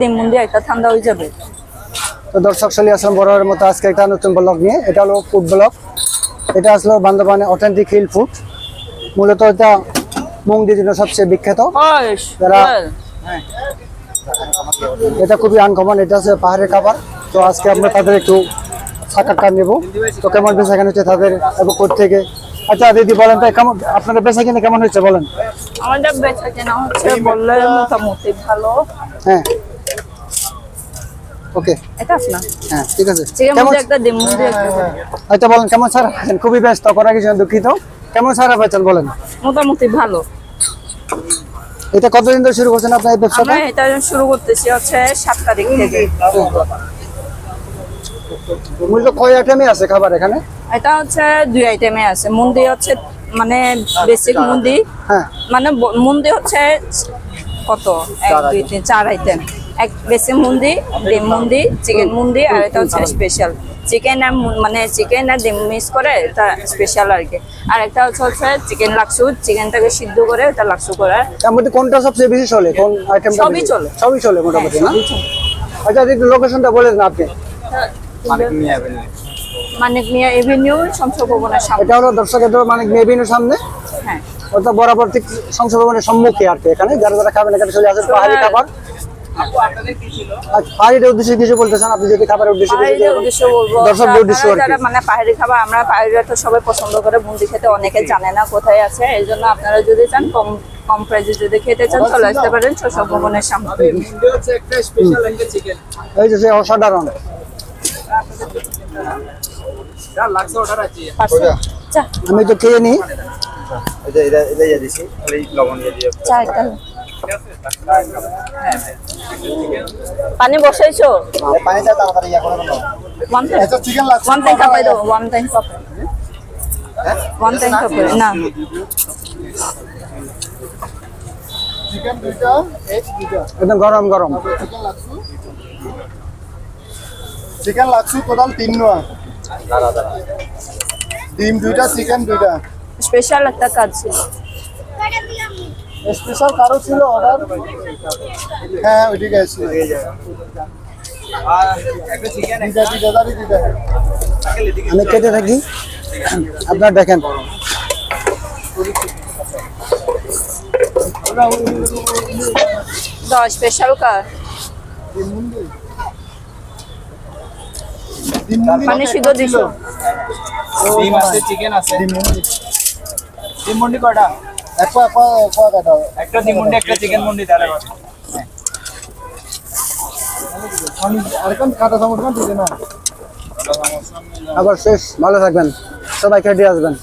তিন একটা ঠান্ডা হয়ে যাবে। তো দর্শক চলে আসলাম বড়ের মতো আজকে একটা নতুন ব্লগ নিয়ে। এটা হলো ফুড ব্লগ। এটা আসলো বান্দরবানে অথেন্টিক হিল ফুড মূলত এটা মুংডির জন্য সবচেয়ে বিখ্যাত। যারা- এটা খুবই আনকমন এটা হচ্ছে পাহাড়ের খাবার। তো আজকে আমরা তাদের একটু সাক্ষাৎকার নেব। তো কেমন বেচা কেন হচ্ছে তাদের এবং থেকে? আচ্ছা দিদি বলেন তো কেমন আপনাদের বেচা কিনে কেমন হচ্ছে বলেন? আমাদের বেচা কেনা হচ্ছে বললে মোটামুটি ভালো। হ্যাঁ। ওকে। এটা হ্যাঁ ঠিক আছে। কেমন একটা ডিম একটা আচ্ছা বলেন কেমন স্যার? আছেন খুবই ব্যস্ত করার কিছু দুঃখিত। কেমন স্যার পাচ্ছেন বলেন? মোটামুটি ভালো। এটা কতদিন ধরে শুরু করছেন আপনার এই ব্যবসাটা? আমরা এটা শুরু করতেছি হচ্ছে সাত তারিখ থেকে। মূলত কয় আইটেমই আছে খাবার এখানে? এটা হচ্ছে দুই আইটেমে আছে। মুন্দি হচ্ছে মানে বেসিক মুন্দি হ্যাঁ। মানে মুন্দি হচ্ছে কত? এক দুই তিন চার আইটেম। এক বেসিক মুন্দি ডিম মুন্দি চিকেন মুন্দি আর এটা হচ্ছে স্পেশাল চিকেন আর মানে চিকেন আর ডিম মিক্স করে এটা স্পেশাল আর কি। আর একটা হচ্ছে হচ্ছে চিকেন লাক্সু। চিকেনটাকে সিদ্ধ করে এটা লাক্সু করে। তার মধ্যে কোনটা সবচেয়ে বেশি চলে? কোন আইটেমটা সবই চলে। সবই চলে মোটামুটি না? আচ্ছা একটু লোকেশনটা বলে দিন আপনি। মানিক মিয়া এভিনিউ সংসদ ভবনের সামনে। এটা হলো দর্শকের মানে মেবিনের সামনে? হ্যাঁ। ওটা বরাবর ঠিক সংসদ ভবনের সম্মুখে আর কি এখানে। যারা যারা খাবেন এখানে চলে আসেন পাহাড়ি খাবার। আচ্ছা উদ্দেশ্যে কিছু বলতে চান আপনি যদি খাবারের উদ্দেশ্যে বলব দর্শকদের মানে পাহাড়ি খাবার আমরা পাহাড়িরা তো সবাই পছন্দ করে বুন্দি খেতে অনেকে জানে না কোথায় আছে। এই জন্য আপনারা যদি চান কম কম প্রাইসে যদি খেতে চান চলে আসতে পারেন শৈশব ভবনের সামনে। এই যে অসাধারণ। আমি তো খেয়ে নিই। এটা এটা এটা দিছি খালি লবণ দিয়ে দিয়ে চা পানি বসাইছো? পানিটা তাড়াতাড়ি ইয়া করে ওয়ান টাইম আচ্ছা চিকেন লাগছে ওয়ান টাইম কাপাই দাও one time cup one time cup না। চিকেন দুইটা এগ দুইটা। একদম গরম গরম। চিকেন লাগছে। চিকেন লাগছে টোটাল তিন নোয়া। ডিম দুইটা চিকেন দুইটা। স্পেশাল একটা কাজ ছিল। স্পেশাল কারও ছিল অর্ডার হ্যাঁ দাঁড়ি দুইটা আমি খেতে থাকি। আপনার দেখেন। দাও স্পেশাল কার মুন্ডি পানি দিছো। ডিম আছে চিকেন আছে ডিম মুন্ডি কয়টা একটা ডিম মুন্ডি একটা চিকেন মুন্ডি তাহলে আরেকটা কাটা চামচ খান দিতে আবার শেষ ভালো থাকবেন। সবাই খেয়ে দিয়ে আসবেন।